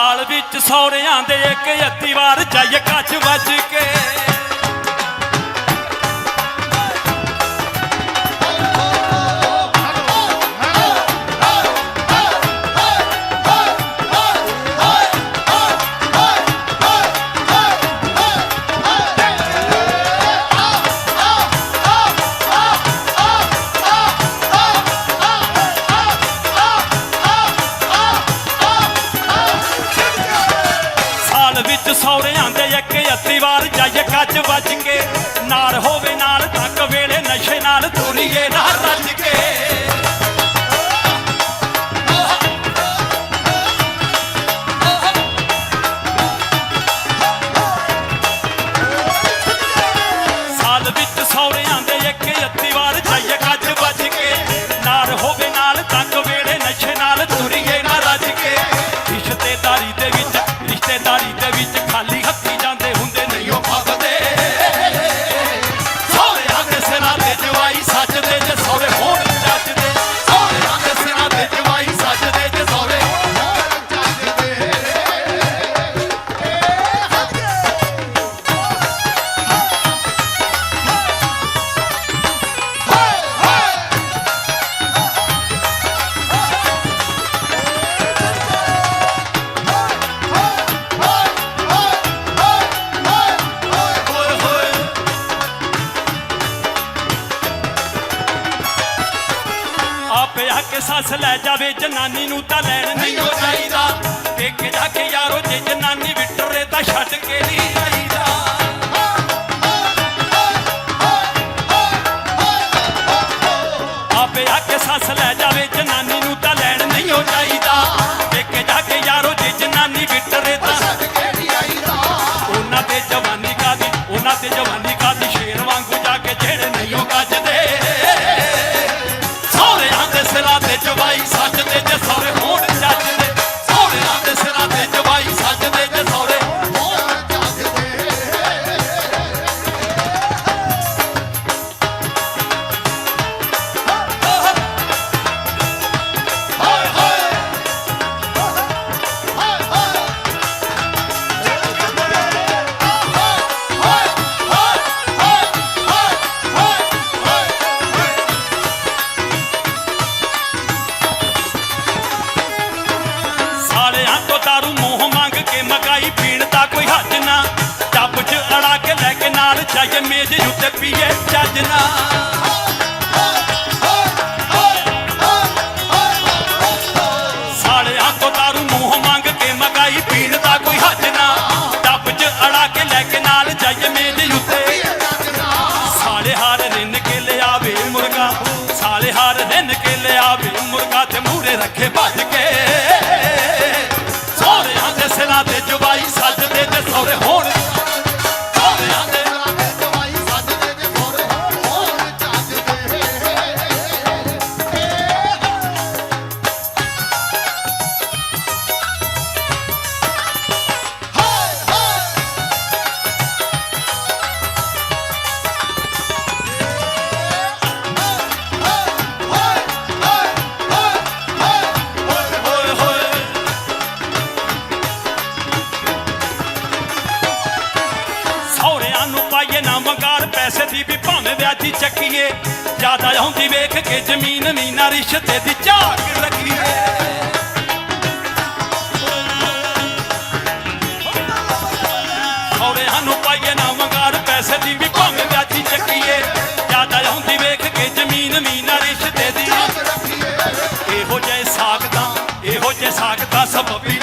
ਸਾਲ ਵਿੱਚ ਸੌਰਿਆਂ ਦੇ ਇੱਕ ਅੱਤੀ ਵਾਰ ਜਾਈ ਕੱਚ ਵੱਜ ਕੇ। ਵੱਜ ਕੇ ਨਾਲ ਹੋਵੇ ਨਾਲ, ਤੱਕ ਵੇਲੇ ਨਸ਼ੇ ਨਾਲ ਤੁਰੀਏ ਨਾ ਰੱਜ ਕੇ। ਸਾਲ ਵਿੱਚ ਸੌਰੇ ਆਂਦੇ ਇੱਕ ਅੱਤੀ ਵਾਰ ਜਾਈਏ ਕੱਜ ਵੱਜ ਕੇ। ਨਾਲ ਹੋਵੇ ਨਾਲ, ਤੱਕ ਵੇਲੇ ਨਸ਼ੇ ਨਾਲ ਤੁਰੀਏ ਨਾ ਰੱਜ ਕੇ। ਰਿਸ਼ਤੇਦਾਰੀ ਦੇ ਵਿੱਚ, ਰਿਸ਼ਤੇਦਾਰੀ ਦੇ ਵਿੱਚ ਖਾਲੀ ਸੱਸ ਲੈ ਜਾਵੇ ਜਨਾਨੀ ਨੂੰ ਤਾਂ ਲੈਣ ਨਹੀਂ ਹੋ ਜਾਈਦਾ ਦੇਖ ਜਾ ਕੇ ਯਾਰੋ ਜੇ ਜਨਾਨੀ ਵਿਟਰੇ ਤਾਂ ਛੱਡ ਕੇ ਨਹੀਂ ਜਾਈਦਾ ਆਪੇ ਆ ਕੇ ਸੱਸ ਲੈ ਜਾਵੇ ਜਨਾਨੀ ਨੂੰ ਤਾਂ ਲੈਣ ਨਹੀਂ ਹੋ ਚਾਹੀਦਾ। ਰੱਖੀਏ ਜ਼ਿਆਦਾ ਆਉਂਦੀ ਵੇਖ ਕੇ ਜ਼ਮੀਨ ਮੀਨਾ ਰਿਸ਼ਤੇ ਦੀ ਝਾਕ ਰੱਖੀਏ ਔਰੇ ਸਾਨੂੰ ਪਾਈਏ ਨਾ ਵੰਗਾਰ, ਪੈਸੇ ਦੀ ਵੀ ਭਾਵੇਂ ਵਿਆਜੀ ਚੱਕੀਏ। ਜ਼ਿਆਦਾ ਆਉਂਦੀ ਵੇਖ ਕੇ ਜ਼ਮੀਨ ਮੀਨਾ ਰਿਸ਼ਤੇ ਦੀ ਇਹੋ ਜੇ ਸਾਖਤਾ ਇਹੋ ਜੇ ਸਾਖਤਾ ਸਭ ਵੀ